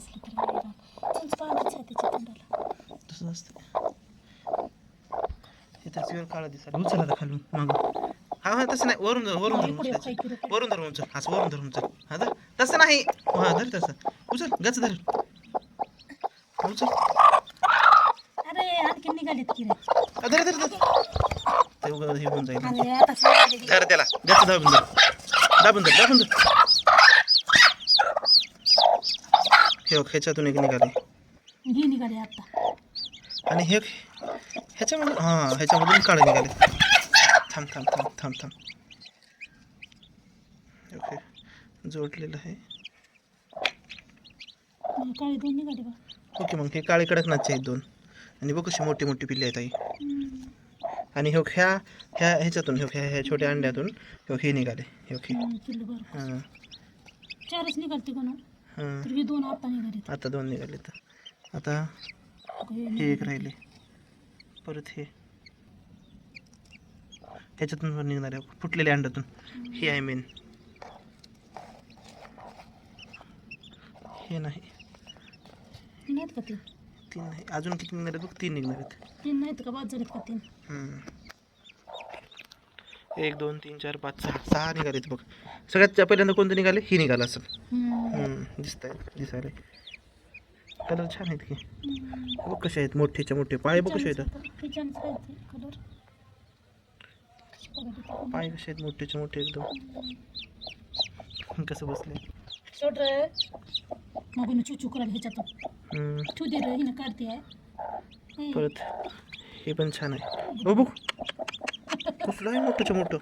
असलं तर उचल खालून हा हा तसं नाही वरून वरून वरून धरून उचल असं वरून धरून उचल हा तर तसं नाही हा धर तसं उचल गच धर उचल अरे आणखी निघाली होऊन जाईल त्याला दाबून धर दाबून धर दाबून हे ह्याच्यातून एक निघाले. ही निघाले आता. आणि हे ह्याच्यामधून हां ह्याच्यामधून काळे निघाले. थांब थांब थांब थांब थांब. ओके जोडलेलं आहे. काळे दोन निघाले बा ओके मग हे काळे कडकनाथचे आहेत दोन. आणि बघ कशी मोठी मोठी पिल्ले आहेत आई. आणि हो ह्या ह्या ह्याच्यातून हो ह्या ह्या छोट्या अंड्यातून हो हे निघाले. हो हे. हां. चारच निघालते कोण हां. तर हे दोन आता निघाले आता दोन निघाले तर आता हे एक राहिले. परत हे. ह्याच्यातून पण निघणार आहे. फुटलेल्या अंड्यातून. हे आहे मेन हे नाही. नाहीत का ते तीन नाही. अजून किती निघणार आहेत बघ? तीन निघणार आहेत. तीन नाहीत का? बाद झालेत का तीन. एक दोन तीन चार पाच सहा. सहा निघालेत बघ. सगळ्यात पहिल्यांदा कोणतं निघाले? ही निघालं असं हम्म. दिसत आहे दिसायला कलर छान आहेत की. बघ कसे आहेत? मोठेच्या मोठे. पाय बघ कसे आहेत. हे. पाय कसे आहेत? मोठेचे मोठे एकदम. कसं बसले? सोड रे. मग चुचू करायला ह्याच्यातून. हम्म. ठेवू दे रे हिनं काढते. आहे हे, परत हे पण छान आहे. हो बघ. कसलं आहे मोठंच्या मोठं.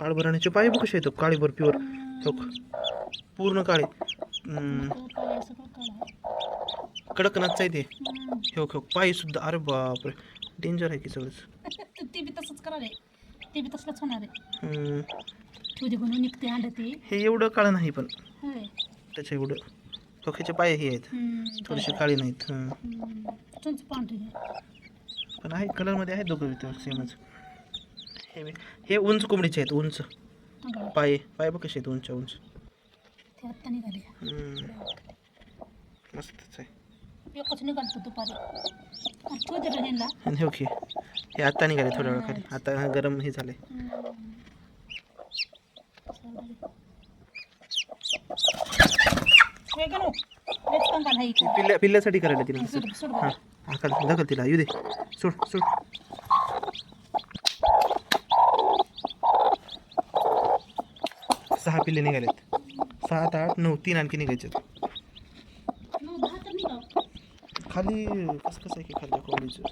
काळभराण्याचे पाय बघ कसे आहेत. काळीभर प्युअर हो पूर्ण काळे. कडकनाथचं आहे. ते. हो हो. पाय सुद्धा. अरे बापरे. डेंजर आहे की सगळंच? ते बी तसंच करा रे ते बी तसलंच होणार आहे. बनवून निघते ते. हे एवढं काळं नाही पण. त्याच्या एवढं. डोक्याचे पाय हे आहेत. थोडेसे काळे नाहीत. हं. पण आहे. कलरमध्ये आहे. दोघं सेमच. हे हे उंच कोंबडीचे आहेत. उंच. पाय पाय बघ कसे उंच उंच. आत्ता. मस्तच आहे. आणि आणि हे ओके हे आता निघाले थोड्या वेळाखाली आता गरम हे झालंय. हे पिल्ल्या पिल्ल्यासाठी करायला तिला. हां हाकाल दाखल तिला. येऊ दे. सोड सोड. सहा पिल्ले निघालेत. सात आठ नऊ तीन आणखी निघायचे खाली कसं कसं आहे की खाली कोंबडीचं?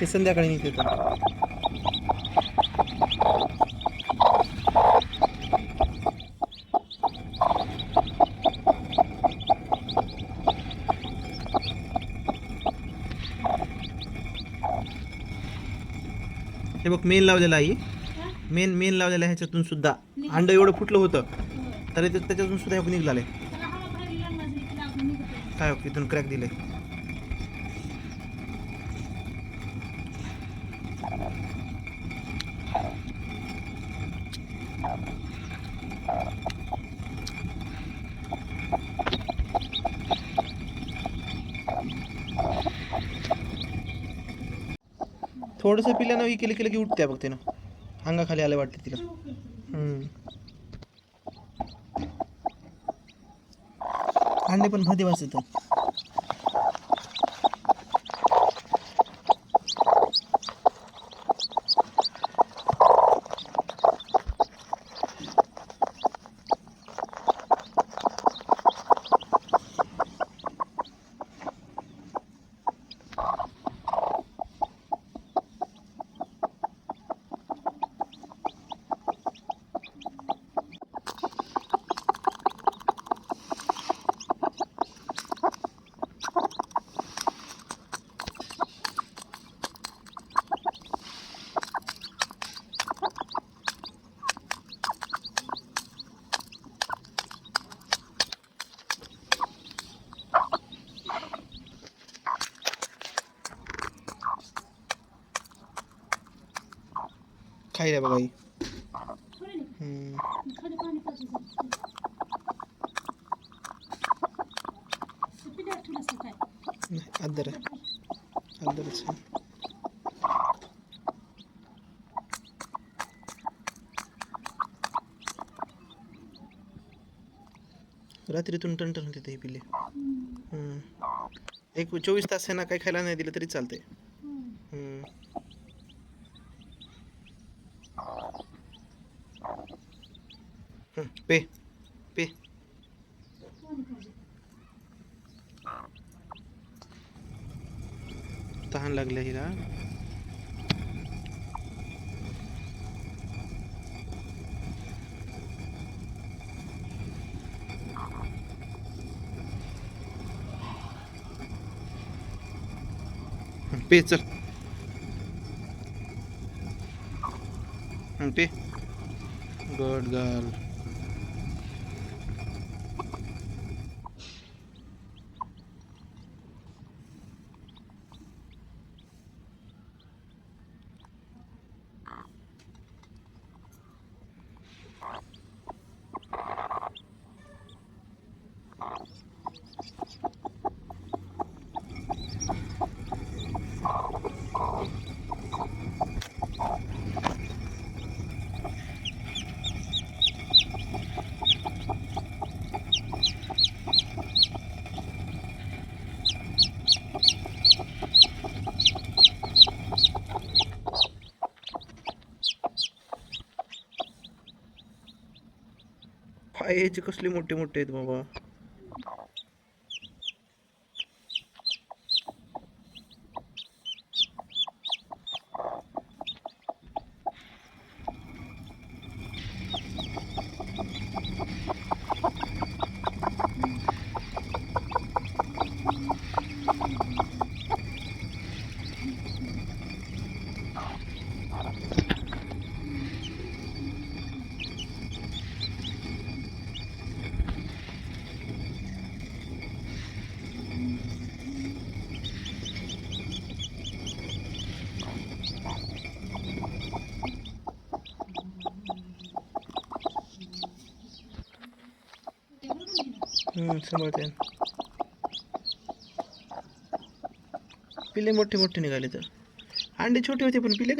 ते संध्याकाळी निघते तर हे बघ मेन लावलेला आहे मेन मेन लावलेलं आहे ह्याच्यातून सुद्धा अंड एवढं फुटलं होतं तरी ते त्याच्यातून सुद्धा हे निघाले काय इथून क्रॅक दिले थोडंसं पिल्यानं हे केलं केलं की उठते बघ तिनं. अंगाखाली आलं वाटते तिला. हम्म. अंडे पण भदे वाचत नाही अद्दर आहे. अद्दरच आहे. रात्रीतून टणटण होते ते पिले एक चोवीस तास आहे ना काही खायला नाही दिलं तरी चालते Hmm, पे पे तहन लगले ही रहा। hmm, पे चल। पे गुड गर्ल याचे कसले मोठे मोठे आहेत बाबा? सांभाळते पिले मोठे मोठे निघाले तर. अंडे छोटे होते पण पिले